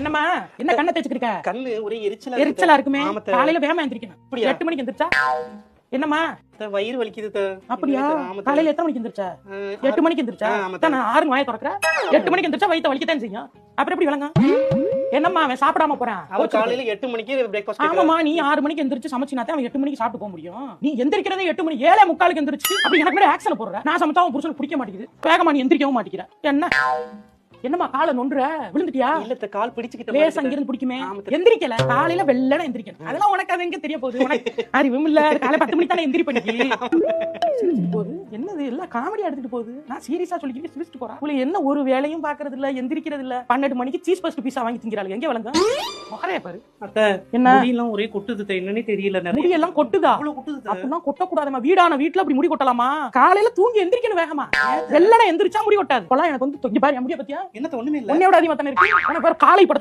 என்னம்மா? என்ன கண்ணை தேய்ச்சிக்கிட்டு இருக்க? கண்ணு ஒரே எரிச்சலா எரிச்சலா இருக்குமே. காலையில வேகமா எந்திரிக்கணும். அப்படியா? எட்டு மணிக்கு எந்திரிச்சா? என்னம்மா? வயிறு வலிக்குது. அப்படியா. காலையில எத்தனை மணிக்கு எந்திரிச்சா? எட்டு மணிக்கு எந்திரிச்சா? நான் ஆறு வாயை திறக்கிற எட்டு மணிக்கு எந்திரிச்சா வயித்த வலிக்கத்தான் செய்யும். அப்புறம் எப்படி விளங்க என்னம்மா அவன் சாப்பிடாம போறான்? அவர் காலையில எட்டு மணிக்கு பிரேக்ஃபாஸ்ட் ஆமாமா நீ ஆறு மணிக்கு எந்திரிச்சு சமைச்சினா தான் அவன் எட்டு மணிக்கு சாப்பிட்டு போக முடியும். நீ எந்திரிக்கிறதே எட்டு மணி ஏழே முக்காலுக்கு எந்திரிச்சு அப்படி எனக்கு மேல ஆக்ஷன் போடுற. நான் சமைச்சா அவன் புருஷனுக்கு பிடிக்க மாட்டேங்குது. வேகமா நீ எந்திரிக்கவும் மாட்டேங்கிற. என்ன? என்னம்மா காலை நொண்டுற விழுந்துட்டியா? இல்ல அத்தை, கால் பிடிச்சுக்கிட்ட லேசா அத்தை. அங்கிருந்து பிடிக்குமே. எந்திரிக்கல. காலையில வெள்ளன எந்திரிக்கணும். அதெல்லாம் உனக்கு அது எங்க தெரிய போகுது? உனக்கு அறிவும் இல்ல காலை பத்து மணிக்கு தானே எந்திரி பண்ணி போகுது என்னது எல்லாம் காமெடி எடுத்துட்டு போகுது? நான் சீரியஸா சொல்லிக்கிட்டு சிரிச்சுட்டு போறேன் உங்களுக்கு என்ன ஒரு வேலையும் பாக்குறது இல்ல எந்திரிக்கிறது இல்ல. பன்னெண்டு மணிக்கு சீஸ் பஸ்ட் பீஸா வாங்கி திங்கிறாள் எங்க வளங்க? முகரைய பாரு. என்ன? முடியெல்லாம் ஒரே கொட்டுது என்னன்னே தெரியல நிறைய. முடியெல்லாம் கொட்டுதா? அவ்வளவு கொட்டுது. அப்படிலாம் கொட்டக்கூடாதுமா. வீடான வீட்டுல அப்படி முடி கொட்டலாமா? காலையில தூங்கி எந்திரிக்கணும் வேகமா. வெள்ளன எந்திரிச்சா முடி கொட்டாது. இப்பெல்லாம் எனக்கு வந்து இங்க பாரு முடிய பத்தியா? என்னத்த ஒண்ணுமே இல்ல. உன்னையோட அதிகமா தானே இருக்கு. காலை